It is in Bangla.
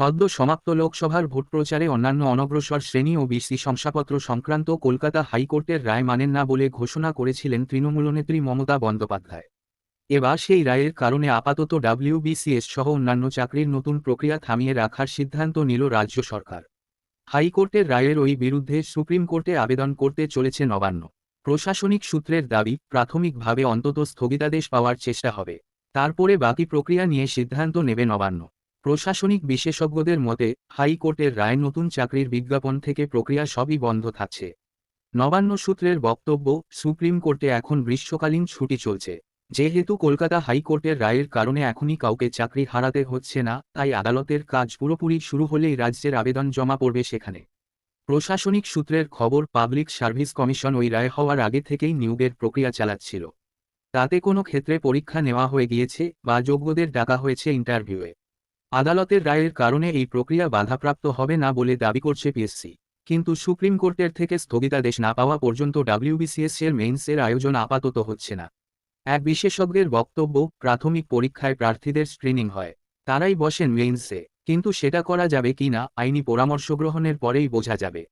সদ্য সমাপ্ত লোকসভার ভোট প্রচারে অন্যান্য অনগ্রসর শ্রেণি ও বিসি শংসাপত্র সংক্রান্ত কলকাতা হাইকোর্টের রায় মানেন না বলে ঘোষণা করেছিলেন তৃণমূল নেত্রী মমতা বন্দ্যোপাধ্যায়। এবার সেই রায়ের কারণে আপাতত ডাব্লিউবিসিএস সহ অন্যান্য চাকরির নতুন প্রক্রিয়া থামিয়ে রাখার সিদ্ধান্ত নিল রাজ্য সরকার। হাইকোর্টের রায়ের ওই বিরুদ্ধে সুপ্রিম কোর্টে আবেদন করতে চলেছে নবান্ন। প্রশাসনিক সূত্রের দাবি, প্রাথমিকভাবে অন্তত স্থগিতাদেশ পাওয়ার চেষ্টা হবে। তারপরে বাকি প্রক্রিয়া নিয়ে সিদ্ধান্ত নেবে নবান্ন। প্রশাসনিক বিশেষজ্ঞদের মতে, হাইকোর্টের রায় নতুন চাকরির বিজ্ঞাপন থেকে প্রক্রিয়া সবই বন্ধ থাকছে। নবান্ন সূত্রের বক্তব্য, সুপ্রিম কোর্টে এখন গ্রীষ্মকালীন ছুটি চলছে। যেহেতু কলকাতা হাইকোর্টের রায়ের কারণে এখনই কাউকে চাকরি হারাতে হচ্ছে না, তাই আদালতের কাজ পুরোপুরি শুরু হলেই রাজ্যের আবেদন জমা পড়বে সেখানে। প্রশাসনিক সূত্রের খবর, পাবলিক সার্ভিস কমিশন ওই রায় হওয়ার আগে থেকেই নিয়োগের প্রক্রিয়া চালাচ্ছিল। তাতে কোনো ক্ষেত্রে পরীক্ষা নেওয়া হয়ে গিয়েছে বা যোগ্যদের ডাকা হয়েছে ইন্টারভিউয়ে। আদালতের রায়ের কারণে এই প্রক্রিয়া বাধাপ্রাপ্ত হবে না বলে দাবি করছে পিএসসি। কিন্তু সুপ্রিম কোর্টের থেকে স্থগিতাদেশ না পাওয়া পর্যন্ত ডাব্লিউবিসিএস এর মেইনসের আয়োজন আপাতত হচ্ছে না। এক বিশেষজ্ঞের বক্তব্য, প্রাথমিক পরীক্ষায় প্রার্থীদের স্ক্রিনিং হয়। তারাই বসেন মেইনসে, কিন্তু সেটা করা যাবে কি না, আইনি পরামর্শ গ্রহণের পরেই বোঝা যাবে।